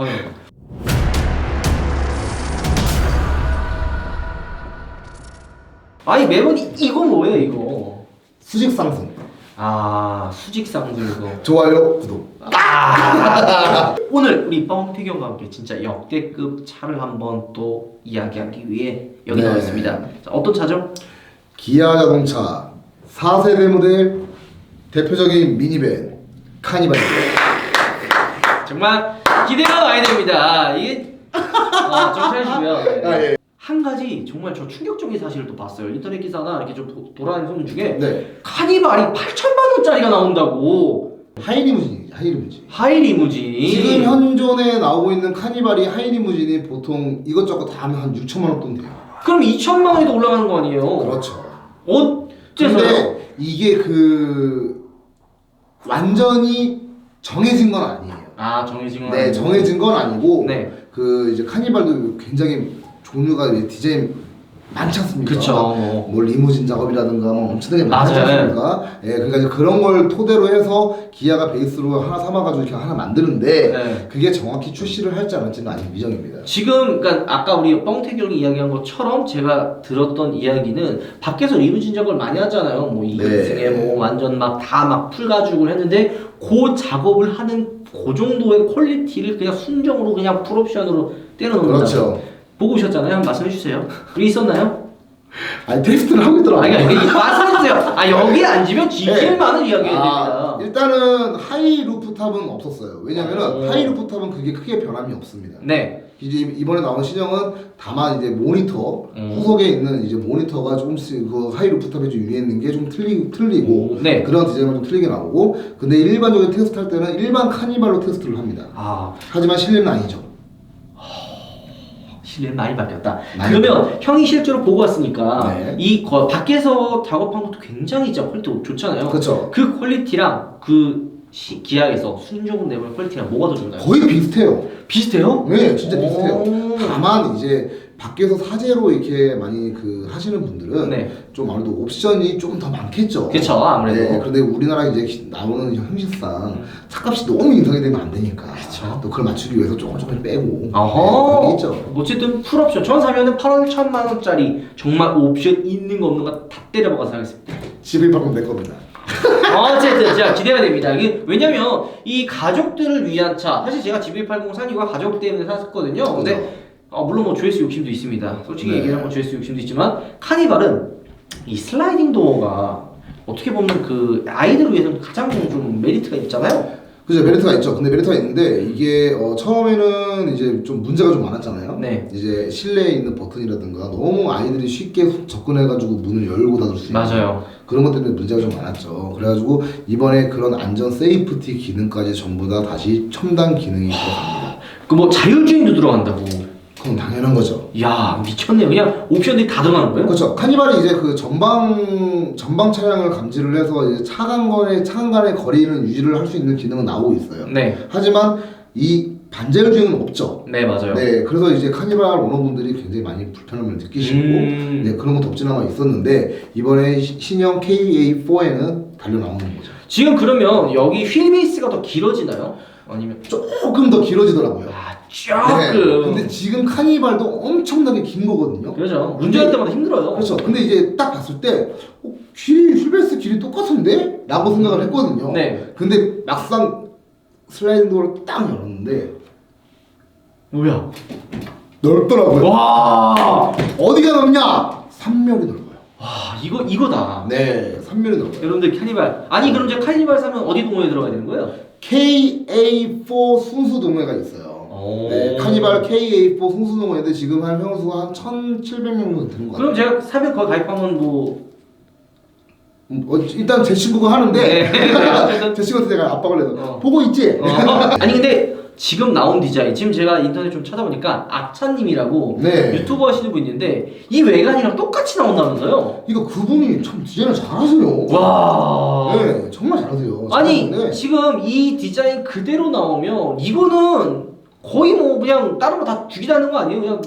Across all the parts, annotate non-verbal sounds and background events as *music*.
어휴. 아니 매번 이- 이거 뭐예요 이거? 수직 상승. 아 수직 상승 이거. 좋아요, 구독. 아 *laughs* 오늘 우리 뻥튀경과 함께 진짜 역대급 차를 한번 또 이야기하기 위해 여기 네. 나왔습니다. 자, 어떤 차죠? 기아 자동차 4세대 모델 대표적인 미니밴 카니발입니다. 정말 기대가 많이 됩니다. 이게 아, 좀 찾으시고요. 아, 예. 한 가지 정말 저 충격적인 사실을 또 봤어요. 인터넷 기사나 이렇게 좀 도- 돌아다니는 소문 중에 네. 카니발이 8천만 원짜리가 나온다고. 하이리무진이죠, 하이리무진. 하이리무진. 지금 현존에 나오고 있는 카니발이 하이리무진이 보통 이것저것 다 하면 한 6천만 원 돈 돼요. 그럼 2천만 원에도 올라가는 거 아니에요? 그렇죠. 어째서요? 근데 이게 그 완전히 정해진 건 아니에요. 아 정해진 건 네, 아니고. 정해진 건 아니고 네. 그 이제 카니발도 굉장히 종류가 이제 디자인 많지 않습니까? 그쵸. 뭐. 뭐 리무진 작업이라든가 뭐 엄청나게 많지 맞아요. 않습니까? 예, 그러니까 이제 그런 걸 토대로 해서 기아가 베이스로 하나 삼아가지고 이렇게 하나 만드는데 네. 그게 정확히 출시를 할지 안 할지는 아직 미정입니다. 지금 그러니까 아까 우리 뻥태경이 이야기한 것처럼 제가 들었던 이야기는 밖에서 리무진 작업을 많이 하잖아요. 뭐 네. 2층에 뭐 완전 막 다 막 풀가지고 했는데 그 작업을 하는 그 정도의 퀄리티를 그냥 순정으로 그냥 풀옵션으로 떼어놓는다. 그렇죠. 보고 오셨잖아요. 한번 말씀해 주세요. 우리 있었나요? *laughs* 아니 테스트를 하고 있더라고요. 아니 그러니까 말씀해 주세요. 아 여기 앉으면 *laughs* GTL만을 이야기해야 아, 됩니다. 일단은 하이 루프탑은 없었어요. 왜냐면은 오. 하이 루프탑은 그게 크게 변함이 없습니다. 네. 이제 이번에 나온 신형은 다만 이제 모니터 음. 후속에 있는 이제 모니터가 조금씩 그 하이 루프탑에 좀 위에 있는 게 좀 틀리 틀리고 오, 네. 그런 디자인이 좀 틀리게 나오고 근데 일반적인 테스트 할 때는 일반 카니발로 테스트를 합니다. 아 하지만 실내는 아니죠. 실내 많이 바뀌었다. 많이 그러면 형이 실제로 보고 왔으니까 네. 이 거, 밖에서 작업한 것도 굉장히 진짜 퀄리티 좋잖아요. 그렇죠. 그 퀄리티랑 그 시, 기아에서 내보는 퀄리티랑 뭐가 더 좋나요? 거의 비슷해요. 비슷해요? 네, 진짜 비슷해요. 오. 다만 이제 밖에서 사제로 이렇게 많이 그 하시는 분들은 네. 좀 아무래도 옵션이 좀더 많겠죠. 그쵸 아무래도. 네, 그런데 우리나라 이제 나오는 형식상 음. 차값이 너무 인상이 되면 안 되니까. 그쵸. 또 그걸 맞추기 위해서 조금 조금 빼고. 네, 그런 게 어허. 있죠. 어쨌든 풀옵션. 전 사면은 8월 1천만 원짜리 정말 옵션 있는 거 없는 거 다 때려박아서 하겠습니다. 집을 바꾸면 내 겁니다. *laughs* 어쨌든 진짜 기대가 됩니다. 이게 왜냐면 이 가족들을 위한 차. 사실 제가 GV80 산 이유가 가족 때문에 샀거든요. 근데 어, 물론 뭐 조회수 욕심도 있습니다. 솔직히 네. 얘기하면 조회수 욕심도 있지만 카니발은 이 슬라이딩 도어가 어떻게 보면 그 아이들을 위해서는 가장 좀 메리트가 있잖아요. 그죠 메리트가 있죠. 근데 메리트가 있는데 이게 어, 처음에는 이제 좀 문제가 좀 많았잖아요. 네. 이제 실내에 있는 버튼이라든가 너무 아이들이 쉽게 접근해가지고 문을 열고 닫을 수 있는 맞아요. 그런 것 때문에 문제가 좀 많았죠. 그래가지고 이번에 그런 안전 세이프티 기능까지 전부 다 다시 첨단 기능이 들어갑니다. 그 뭐 자율주행도 들어간다고. 그건 당연한 거죠. 이야 미쳤네요. 그냥 옵션들이 다 들어가는 거예요? 그렇죠. 카니발이 이제 그 전방 전방 차량을 감지를 해서 이제 차 간간의 차 간의 거리를 유지를 할 수 있는 기능은 나오고 있어요. 네. 하지만 이 반자율 주행은 없죠. 네 맞아요. 네, 그래서 이제 카니발 오너분들이 굉장히 많이 불편함을 느끼시고 음. 네, 그런 것도 없지않아 있었는데 이번에 시- 신형 KA4에는 달려 나오는 거죠. 지금 그러면 여기 휠 베이스가 더 길어지나요? 아니면 조금 더 길어지더라고요. 아 네, 조금. 근데 지금 카니발도 엄청나게 긴 거거든요. 그렇죠. 운전할 때마다 힘들어요. 그렇죠. 근데 이제 딱 봤을 때 어, 길이 휠베이스 길이 똑같은데? 라고 생각을 했거든요. 네. 근데 막상 슬라이딩 도어를 딱 열었는데 뭐야? 넓더라고요. 와. 어디가 넓냐? 3열이 넓어요. 와 이거 이거다. 네, 3열이 넓어요. 여러분들 카니발 아니 그럼 이제 카니발 사면 어디 동호회 들어가야 되는 거예요? KA4 순수 동호회가 있어요. 오. 네, 카니발 KA4 순수 동호회인데 지금 한 형수가 한 1,700명 정도 되는 것 같아요. 그럼 제가 사면 거기 가입하면 뭐 음, 어, 일단 제 친구가 하는데 네. *laughs* 제 친구한테 내가 압박을 해서 어. 보고 있지? 어. *laughs* 아니 근데 지금 나온 디자인 지금 제가 인터넷 좀 찾아보니까 악찬님이라고 네. 유튜버 하시는 분 있는데 이 외관이랑 똑같이 나온다면서요? 이거 그분이 참 디자인을 잘하세요. 와. 네, 정말 잘하세요. 아니 잘하는데 지금 이 디자인 그대로 나오면 이거는 거의 뭐 그냥 다른 거 다 죽이다는 거 아니에요? 그냥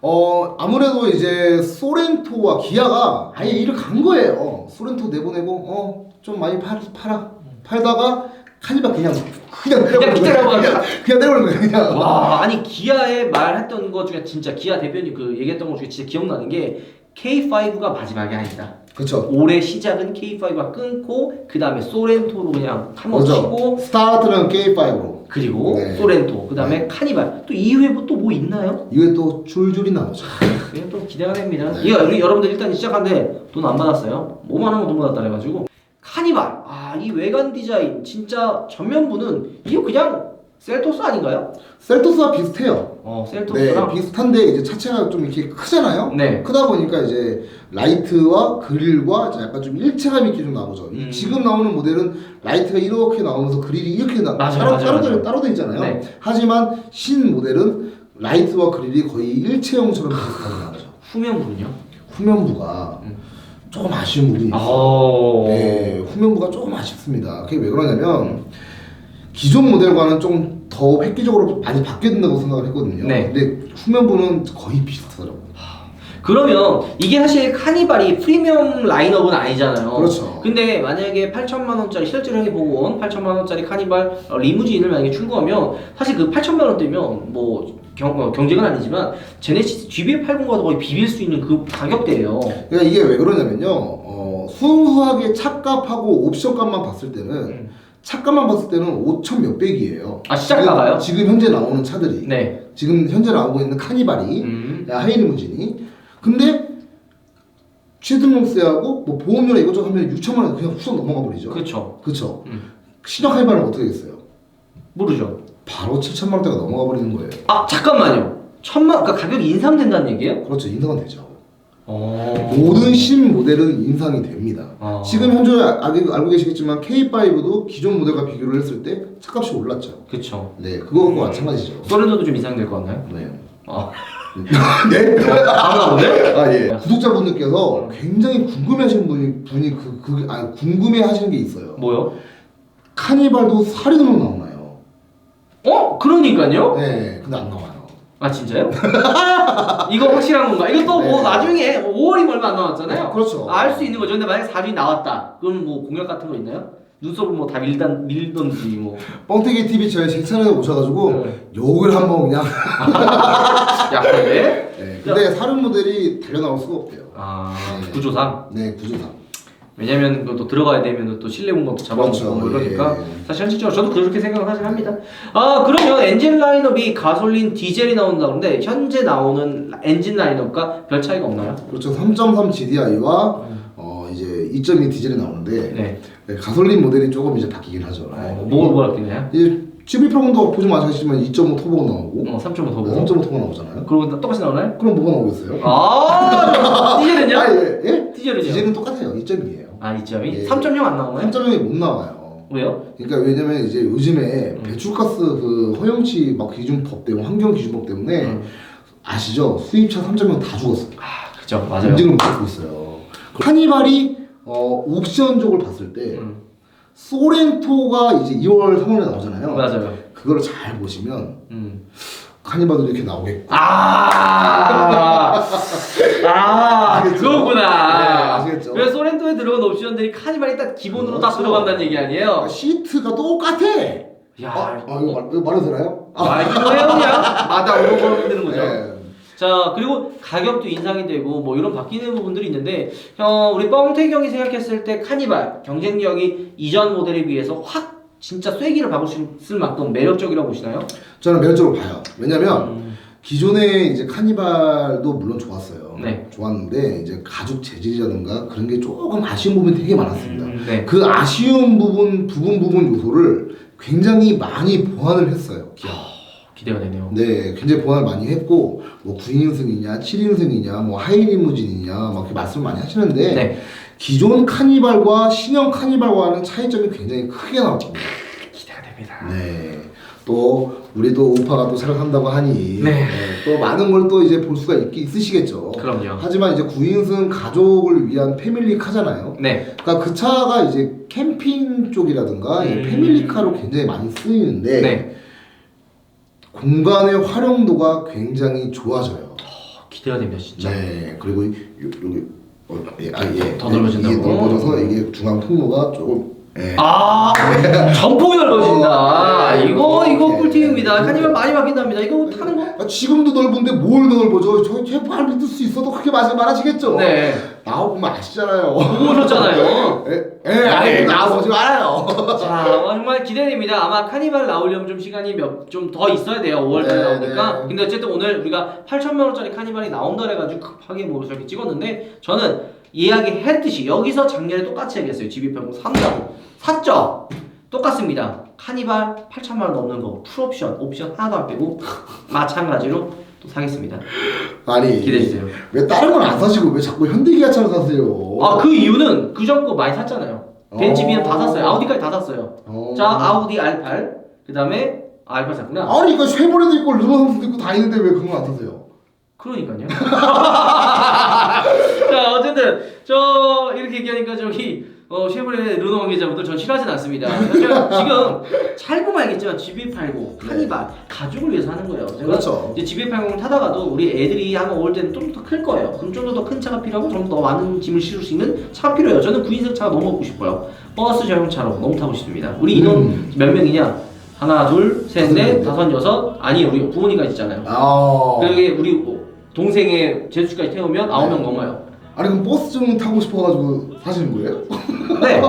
어 아무래도 이제 소렌토와 기아가 아예 일을 간 거예요. 소렌토 내보내고 어 좀 많이 팔, 팔아 팔다가 카니발 그냥 그냥 그냥 기다려봐. 그냥 그냥 내려버린 거야 그냥. 와 아니 기아의 말했던 것 중에 진짜 기아 대표님 그 얘기했던 것 중에 진짜 기억나는 게 K5가 마지막이 아니다. 그렇죠. 올해 시작은 K5가 끊고 그 다음에 소렌토로 그냥 한번 그렇죠. 치고 스타트는 K5로 그리고 네. 소렌토 그 다음에 카니발 또 이후에 또뭐 있나요? 이게 또 줄줄이 나오죠. 그냥 또 기대가 됩니다. 네. 이거 우리 여러분들 일단 시작한데 돈 안 받았어요. 뭐만 하면 돈 받았다 그래가지고 카니발 아 이 외관 디자인 진짜 전면부는 이거 그냥 셀토스 아닌가요? 셀토스와 비슷해요. 어 네, 셀토스랑 비슷한데 이제 차체가 좀 이렇게 크잖아요. 네. 크다 보니까 이제 라이트와 그릴과 이제 약간 좀 일체감 있게 좀 나오죠. 음. 지금 나오는 모델은 라이트가 이렇게 나오면서 그릴이 이렇게 나, 맞아요, 따로, 맞아요, 따로, 맞아요. 돼- 따로 돼 있잖아요. 네. 하지만 신 모델은 라이트와 그릴이 거의 일체형처럼 비슷하게 나오죠. *laughs* 후면부는요? 후면부가 음. 조금 아쉬운 부분이 있어요. 어. 네, 후면부가 조금 아쉽습니다. 그게 왜 그러냐면 기존 모델과는 좀 더 획기적으로 많이 바뀌어야 된다고 생각을 했거든요. 네. 근데 후면부는 거의 비슷하더라고요. 그러면 이게 사실 카니발이 프리미엄 라인업은 아니잖아요. 그렇죠. 근데 만약에 8천만 원짜리 실제로 형이 보고 온 8천만 원짜리 카니발 어, 리무진을 만약에 출고하면 사실 그 8천만 원대면 뭐 경, 어, 경쟁은 아니지만 제네시스 GBF80과도 거의 비빌 수 있는 그 가격대예요. 그러니까 이게 왜 그러냐면요. 어, 순수하게 차값하고 옵션값만 봤을 때는 음. 차값만 봤을 때는 5천 몇백이에요. 아, 시작가가요? 지금, 지금 현재 나오는 차들이 네. 지금 현재 나오고 있는 카니발이 음. 하이리무진이 근데 취등록세하고 뭐 보험료나 이것저것 하면 6천만 원 그냥 훌쩍 넘어가 버리죠. 그렇죠. 그렇죠. 음. 신형 카니발은 어떻게 됐어요? 모르죠. 바로 7천만 원대가 넘어가 버리는 거예요. 아 잠깐만요. 천만 그러니까 가격이 인상된다는 얘기예요? 그렇죠. 인상은 되죠. 어. 모든 신 모델은 인상이 됩니다. 어. 지금 현재 알고, 알고 계시겠지만 K5도 기존 모델과 비교를 했을 때 차값이 올랐죠. 그렇죠. 네, 그거하고 마찬가지죠. 소렌토도 좀 인상될 것 같나요? 네. 아. *laughs* 네? 아무나 보네? 아 예. 구독자분들께서 굉장히 궁금해 하시는 분이 분이 그, 그 아, 궁금해 하시는 게 있어요. 뭐요? 카니발도 살이 등록 나오나요? 어? 그러니까요? 네, 근데 안 나와요. 아 진짜요? *laughs* 이거 확실한 건가? 이거 또뭐 네. 나중에 5월이 얼마 안 남았잖아요. 그렇죠. 알 수 있는 거죠. 근데 만약 4위 나왔다. 그럼 뭐 공약 같은 거 있나요? 눈썹을 뭐 다 밀단 밀던지 뭐. 뻥튀기 TV 저희 제 채널에 오셔가지고 네. 욕을 한번 그냥. *laughs* 약간데. 네, 근데 사륜 모델이 달려 나올 수가 없대요. 아 네. 구조상. 네, 구조상. 왜냐면 그또 들어가야 되면 또 실내 공간도 잡아먹고 그렇죠. 뭐 이러니까 예. 사실 현실적으로 저도 그렇게 생각을 사실 합니다. 아 그러면 엔진 라인업이 가솔린 디젤이 나온다 그런데 현재 나오는 엔진 라인업과 별 차이가 없나요? 그렇죠. 3.3 GDI와 어 이제 2.2 디젤이 나오는데 네. 네, 가솔린 모델이 조금 이제 바뀌긴 하죠. 어, 뭐가 뭐가 바뀌나요? 이제 프로도 보시면 아시겠지만 2.5 터보가 나오고 어 3.5더 네, 보고. 3.5 터보가 나오잖아요. 그러고 똑같이 나오나요? 그럼 뭐가 나오겠어요? 아 *laughs* 디젤은요? 아, 예, 예? 디젤은요? 디젤은 똑같아요. 2.2예요. 아 2.2? 예. 3.0 안 나오나요? 3.0이 못 나와요. 왜요? 그러니까 왜냐면 이제 요즘에 음. 배출가스 그 허용치 막 기준법 때문에 환경 기준법 때문에 음. 아시죠? 수입차 3.0 다 죽었어요. 아 그죠 맞아요. 인증을 못 받고 있어요. 카니발이 어, 옵션적으로 봤을 때 음, 소렌토가 이제 2월 3월에 나오잖아요. 맞아요. 그거를 잘 보시면 음. 카니발도 이렇게 나오겠고. 아, *laughs* 아, 아시겠죠? 그거구나. 네, 아시겠죠? 왜 소렌토에 들어간 옵션들이 카니발이 딱 기본으로 다 그렇죠. 들어간다는 얘기 아니에요? 아, 시트가 똑같아. 야, 아, 아 이거, 말, 이거 말해도 되나요? 말기도 해요 그냥. 마다 오르고 되는 거죠. 네. 자 그리고 가격도 인상이 되고 뭐 이런 바뀌는 부분들이 있는데 형 우리 뻥태경이 생각했을 때 카니발 경쟁력이 이전 모델에 비해서 확 진짜 쐐기를 박을 수 있을 만큼 매력적이라고 보시나요? 저는 매력적으로 봐요. 왜냐면 음, 기존에 이제 카니발도 물론 좋았어요. 네. 좋았는데 이제 가죽 재질이라든가 그런 게 조금 아쉬운 부분이 되게 많았습니다. 음, 네. 그 아쉬운 부분 부분 부분 요소를 굉장히 많이 보완을 했어요. 기아. 기대가 되네요. 네, 굉장히 보완을 많이 했고 뭐 9인승이냐, 7인승이냐, 뭐 하이리무진이냐 막 이렇게 말씀을 많이 하시는데 네. 기존 카니발과 신형 카니발과는 차이점이 굉장히 크게 나왔거든요. 기대가 됩니다. 네. 또 우리 또 우파가 또 생각한다고 하니 네. 또 많은 걸 또 이제 볼 수가 있, 있으시겠죠. 그럼요. 하지만 이제 9인승 가족을 위한 패밀리 카잖아요. 네. 그러니까 그 차가 이제 캠핑 쪽이라든가 음. 패밀리 카로 굉장히 많이 쓰이는데 네. 공간의 활용도가 굉장히 좋아져요. 어, 기대가 됩니다 진짜. 네. 그리고 요- 여기 어, 예, 아, 예. 더 넓어진다고? 이게 넓어져서 이게 중앙 통로가 조금 예. 아 전폭이 넓어진다. 아, 이거 이거 오케이. 꿀팁입니다. 카니발 많이 바뀐답니다. 이거 타는 거? 아, 지금도 넓은데 뭘 넓어져? 저 제발 믿을 수 있어도 그렇게 말씀 많아지겠죠. 네. 나오보면 아시잖아요. 보고 오셨잖아요. *laughs* 예, 예, 아니 나오지 말아요. 자, *laughs* 어, 정말 기대됩니다. 아마 카니발 나오려면 좀 시간이 몇 좀 더 있어야 돼요. 5월달에 네, 나오니까. 네. 근데 어쨌든 오늘 우리가 8천만 원짜리 카니발이 나온다 해가지고 급하게 뭐 저렇게 찍었는데 저는 이야기했듯이 여기서 작년에 똑같이 얘기했어요. GB80 산다고 샀죠. 똑같습니다. 카니발 8천만 원 넘는 거 풀옵션, 옵션 하나도 안 빼고 *laughs* 마찬가지로 또 사겠습니다. 아니 기대해 주세요. 왜 다른 건 안 사시고 왜 자꾸 현대기아차를 사세요? 아 그 이유는 그전 거 많이 샀잖아요. 벤츠, 비엠 다 샀어요. 아우디까지 다 샀어요. 어. 자 아우디 R8 그 다음에 R8 샀구나. 아니 이거 쉐보레도 있고 르노상스도 있고 다 있는데 왜 그런 거 안 사세요? 그러니까요. *laughs* 자 어쨌든 저 이렇게 얘기하니까 저기 어, 쉐보레 르노 관계자분들 전 싫어하진 않습니다. 제가 *laughs* 지금 잘 보면 알겠지만 GB80 카니발 가족을 위해서 하는 거예요. 제가 그렇죠. 이제 GB80 타다가도 우리 애들이 한번 올 때는 좀 더 클 거예요. 그럼 좀 더 큰 차가 필요하고 좀 더 많은 짐을 실을 수 있는 차가 필요해요. 저는 9인승 차가 너무 먹고 싶어요. 버스 전용차로 너무 타고 싶습니다. 우리 인원 음. 몇 명이냐? 하나, 둘, 셋, 넷, 명. 다섯, 여섯. 아니 우리 부모님까지 있잖아요. 아. 그게 우리 동생의 제주까지 태우면 아홉 명 넘어요. 아니 그럼 버스 좀 타고 싶어가지고 사시는 거예요? 네.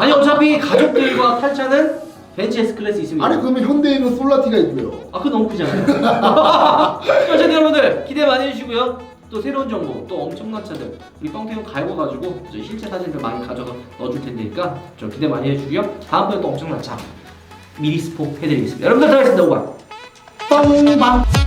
아니 어차피 가족들과 탈 차는 벤츠 S 클래스 있습니다. 아니 그러면 현대에는 솔라티가 있고요. 아, 그거 너무 크잖아요. *laughs* 어쨌든 여러분들 기대 많이 해주시고요. 또 새로운 정보, 또 엄청난 차들 우리 뻥태형 갈고가지고 저 실제 사진들 많이 가져서 넣어줄 텐데니까 저 기대 많이 해주고요. 다음번에 또 엄청난 차 미리 스포 해드리겠습니다. 여러분들 들어가겠습니다. 오바. 뻥방.